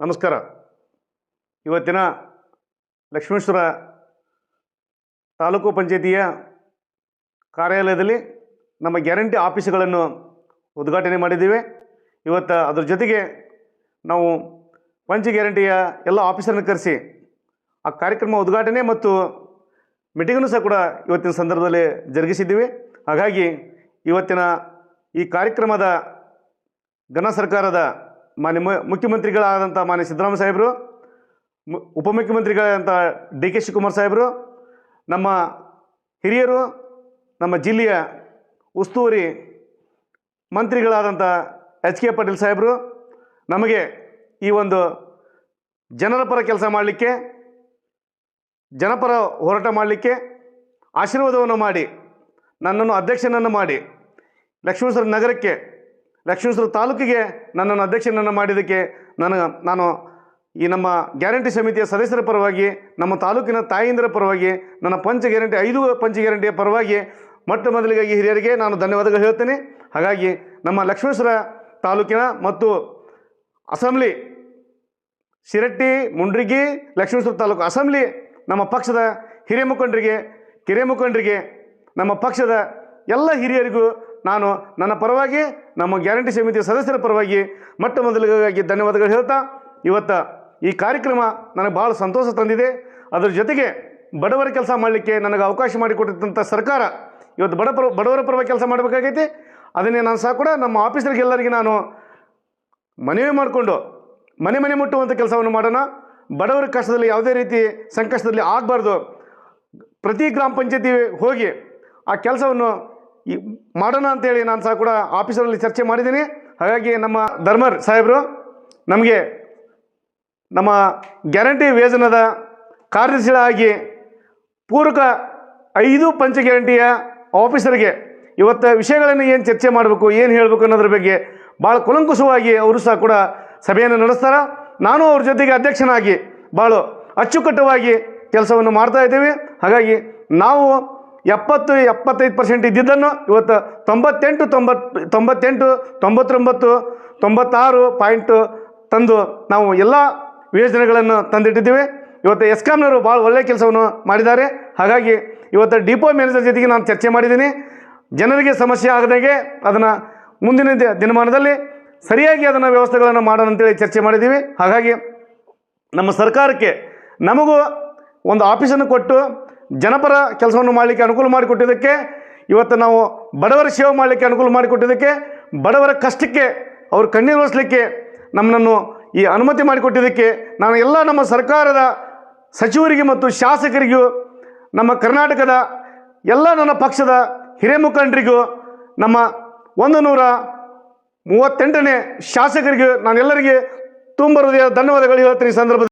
ನಮಸ್ಕಾರ. ಇವತ್ತಿನ ಲಕ್ಷ್ಮೇಶ್ವರ ತಾಲೂಕು ಪಂಚಾಯತಿಯ ಕಾರ್ಯಾಲಯದಲ್ಲಿ ನಮ್ಮ ಗ್ಯಾರಂಟಿ ಆಫೀಸ್ಗಳನ್ನು ಉದ್ಘಾಟನೆ ಮಾಡಿದ್ದೀವಿ. ಇವತ್ತು ಅದರ ಜೊತೆಗೆ ನಾವು ಪಂಚ ಗ್ಯಾರಂಟಿಯ ಎಲ್ಲ ಆಫೀಸರನ್ನು ಕರೆಸಿ ಆ ಕಾರ್ಯಕ್ರಮ ಉದ್ಘಾಟನೆ ಮತ್ತು ಮೀಟಿಂಗನ್ನು ಸಹ ಕೂಡ ಇವತ್ತಿನ ಸಂದರ್ಭದಲ್ಲಿ ಜರುಗಿಸಿದ್ದೀವಿ. ಹಾಗಾಗಿ ಇವತ್ತಿನ ಈ ಕಾರ್ಯಕ್ರಮದ ಘನ ಸರ್ಕಾರದ ಮಾನ್ಯ ಮುಖ್ಯಮಂತ್ರಿಗಳಾದಂಥ ಮಾನ್ಯ ಸಿದ್ದರಾಮಯ್ಯ ಸಾಹೇಬರು ಉಪಮುಖ್ಯಮಂತ್ರಿಗಳಾದಂಥ ಡಿ ಕೆ ಶಿವಕುಮಾರ್ ಸಾಹೇಬರು, ನಮ್ಮ ಹಿರಿಯರು, ನಮ್ಮ ಜಿಲ್ಲೆಯ ಉಸ್ತುವಾರಿ ಮಂತ್ರಿಗಳಾದಂಥ ಎಚ್ ಕೆ ಪಾಟೀಲ್ ಸಾಹೇಬರು, ನಮಗೆ ಈ ಒಂದು ಜನರ ಪರ ಕೆಲಸ ಮಾಡಲಿಕ್ಕೆ, ಜನಪರ ಹೋರಾಟ ಮಾಡಲಿಕ್ಕೆ ಆಶೀರ್ವಾದವನ್ನು ಮಾಡಿ, ನನ್ನನ್ನು ಅಧ್ಯಕ್ಷನನ್ನು ಮಾಡಿ ಲಕ್ಷ್ಮೀಶ್ವರ ನಗರಕ್ಕೆ ಲಕ್ಷ್ಮೇಶ್ವರ ತಾಲೂಕಿಗೆ ನನ್ನನ್ನು ಅಧ್ಯಕ್ಷನನ್ನು ಮಾಡಿದ್ದಕ್ಕೆ ನನಗೆ ನಾನು ಈ ನಮ್ಮ ಗ್ಯಾರಂಟಿ ಸಮಿತಿಯ ಸದಸ್ಯರ ಪರವಾಗಿ, ನಮ್ಮ ತಾಲೂಕಿನ ತಾಯಿಂದರ ಪರವಾಗಿ, ನನ್ನ ಪಂಚ ಗ್ಯಾರಂಟಿ, ಐದು ಪಂಚ ಗ್ಯಾರಂಟಿಯ ಪರವಾಗಿ ಮೊಟ್ಟ ಮೊದಲಿಗಾಗಿ ಹಿರಿಯರಿಗೆ ನಾನು ಧನ್ಯವಾದಗಳು ಹೇಳ್ತೇನೆ. ಹಾಗಾಗಿ ನಮ್ಮ ಲಕ್ಷ್ಮೇಶ್ವರ ತಾಲೂಕಿನ ಮತ್ತು ಅಸೆಂಬ್ಲಿ ಶಿರಟ್ಟಿ ಮುಂಡ್ರಿಗಿ, ಲಕ್ಷ್ಮೇಶ್ವರ ತಾಲೂಕು ಅಸೆಂಬ್ಲಿ, ನಮ್ಮ ಪಕ್ಷದ ಹಿರಿಯ ಮುಖಂಡರಿಗೆ ಕಿರಿಯ ಮುಖಂಡರಿಗೆ, ನಮ್ಮ ಪಕ್ಷದ ಎಲ್ಲ ಹಿರಿಯರಿಗೂ ನಾನು ನನ್ನ ಪರವಾಗಿ, ನಮ್ಮ ಗ್ಯಾರಂಟಿ ಸಮಿತಿಯ ಸದಸ್ಯರ ಪರವಾಗಿ ಮೊಟ್ಟ ಮೊದಲಿಗಾಗಿ ಧನ್ಯವಾದಗಳು ಹೇಳ್ತಾ, ಇವತ್ತು ಈ ಕಾರ್ಯಕ್ರಮ ನನಗೆ ಭಾಳ ಸಂತೋಷ ತಂದಿದೆ. ಅದರ ಜೊತೆಗೆ ಬಡವರ ಕೆಲಸ ಮಾಡಲಿಕ್ಕೆ ನನಗೆ ಅವಕಾಶ ಮಾಡಿಕೊಟ್ಟಿದ್ದಂಥ ಸರ್ಕಾರ ಇವತ್ತು ಬಡ ಪರ, ಬಡವರ ಪರವಾಗಿ ಕೆಲಸ ಮಾಡಬೇಕಾಗೈತಿ. ಅದನ್ನೇ ನಾನು ಸಹ ಕೂಡ ನಮ್ಮ ಆಫೀಸರಿಗೆಲ್ಲರಿಗೆ ನಾನು ಮನವಿ ಮಾಡಿಕೊಂಡು ಮನೆ ಮನೆ ಮುಟ್ಟುವಂಥ ಕೆಲಸವನ್ನು ಮಾಡೋಣ. ಬಡವರ ಕಷ್ಟದಲ್ಲಿ ಯಾವುದೇ ರೀತಿ ಸಂಕಷ್ಟದಲ್ಲಿ ಆಗಬಾರ್ದು. ಪ್ರತಿ ಗ್ರಾಮ ಪಂಚಾಯತಿ ಹೋಗಿ ಆ ಕೆಲಸವನ್ನು ಈ ಮಾಡೋಣ ಅಂತೇಳಿ ನಾನು ಸಹ ಕೂಡ ಆಫೀಸರಲ್ಲಿ ಚರ್ಚೆ ಮಾಡಿದ್ದೀನಿ. ಹಾಗಾಗಿ ನಮ್ಮ ಧರ್ಮರ್ ಸಾಹೇಬರು, ನಮಗೆ ನಮ್ಮ ಗ್ಯಾರಂಟಿ ವೇತನದ ಕಾರ್ಯದರ್ಶಿಗಳಾಗಿ ಪೂರಕ ಐದು ಪಂಚ ಗ್ಯಾರಂಟಿಯ ಆಫೀಸರ್ಗೆ ಇವತ್ತು ವಿಷಯಗಳನ್ನು ಏನು ಚರ್ಚೆ ಮಾಡಬೇಕು, ಏನು ಹೇಳಬೇಕು ಅನ್ನೋದ್ರ ಬಗ್ಗೆ ಭಾಳ ಕುಲಂಕುಷವಾಗಿ ಅವರು ಸಹ ಕೂಡ ಸಭೆಯನ್ನು ನಡೆಸ್ತಾರೆ. ನಾನು ಅವ್ರ ಜೊತೆಗೆ ಅಧ್ಯಕ್ಷನಾಗಿ ಭಾಳ ಅಚ್ಚುಕಟ್ಟವಾಗಿ ಕೆಲಸವನ್ನು ಮಾಡ್ತಾ ಇದ್ದೀವಿ. ಹಾಗಾಗಿ ನಾವು ಎಪ್ಪತ್ತು, ಎಪ್ಪತ್ತೈದು ಪರ್ಸೆಂಟ್ ಇದ್ದಿದ್ದನ್ನು ಇವತ್ತು ತೊಂಬತ್ತೆಂಟು ತೊಂಬತ್ತು ತೊಂಬತ್ತೆಂಟು, ತೊಂಬತ್ತೊಂಬತ್ತು, ತೊಂಬತ್ತಾರು ಪಾಯಿಂಟು ತಂದು ನಾವು ಎಲ್ಲ ಯೋಜನೆಗಳನ್ನು ತಂದಿಟ್ಟಿದ್ದೀವಿ. ಇವತ್ತು ಎಸ್ಕಾಮ್ನವರು ಭಾಳ ಒಳ್ಳೆಯ ಕೆಲಸವನ್ನು ಮಾಡಿದ್ದಾರೆ. ಹಾಗಾಗಿ ಇವತ್ತು ಡಿಪೋ ಮ್ಯಾನೇಜರ್ ಜೊತೆಗೆ ನಾನು ಚರ್ಚೆ ಮಾಡಿದ್ದೀನಿ. ಜನರಿಗೆ ಸಮಸ್ಯೆ ಆಗದಾಗೆ ಅದನ್ನು ಮುಂದಿನ ದಿನಮಾನದಲ್ಲಿ ಸರಿಯಾಗಿ ಅದನ್ನು ವ್ಯವಸ್ಥೆಗಳನ್ನು ಮಾಡೋಣ ಅಂತೇಳಿ ಚರ್ಚೆ ಮಾಡಿದ್ದೀವಿ. ಹಾಗಾಗಿ ನಮ್ಮ ಸರ್ಕಾರಕ್ಕೆ ನಮಗೂ ಒಂದು ಆಫೀಸನ್ನು ಕೊಟ್ಟು ಜನಪರ ಕೆಲಸವನ್ನು ಮಾಡಲಿಕ್ಕೆ ಅನುಕೂಲ ಮಾಡಿಕೊಟ್ಟಿದ್ದಕ್ಕೆ, ಇವತ್ತು ನಾವು ಬಡವರ ಸೇವೆ ಮಾಡಲಿಕ್ಕೆ ಅನುಕೂಲ ಮಾಡಿಕೊಟ್ಟಿದ್ದಕ್ಕೆ, ಬಡವರ ಕಷ್ಟಕ್ಕೆ ಅವರು ಕಣ್ಣೀರು ಹೊಸಲಿಕ್ಕೆ ನಮ್ಮನ್ನು ಈ ಅನುಮತಿ ಮಾಡಿಕೊಟ್ಟಿದ್ದಕ್ಕೆ ನಾನು ಎಲ್ಲ ನಮ್ಮ ಸರ್ಕಾರದ ಸಚಿವರಿಗೆ ಮತ್ತು ಶಾಸಕರಿಗೂ, ನಮ್ಮ ಕರ್ನಾಟಕದ ಎಲ್ಲ ನನ್ನ ಪಕ್ಷದ ಹಿರಿಯ ಮುಖಂಡರಿಗೂ, ನಮ್ಮ ಒಂದು ನೂರ ಮೂವತ್ತೆಂಟನೇ ಶಾಸಕರಿಗೆ ನಾನೆಲ್ಲರಿಗೆ ತುಂಬ ಹೃದಯ ಧನ್ಯವಾದಗಳು ಹೇಳ್ತೀನಿ ಈ ಸಂದರ್ಭದಲ್ಲಿ.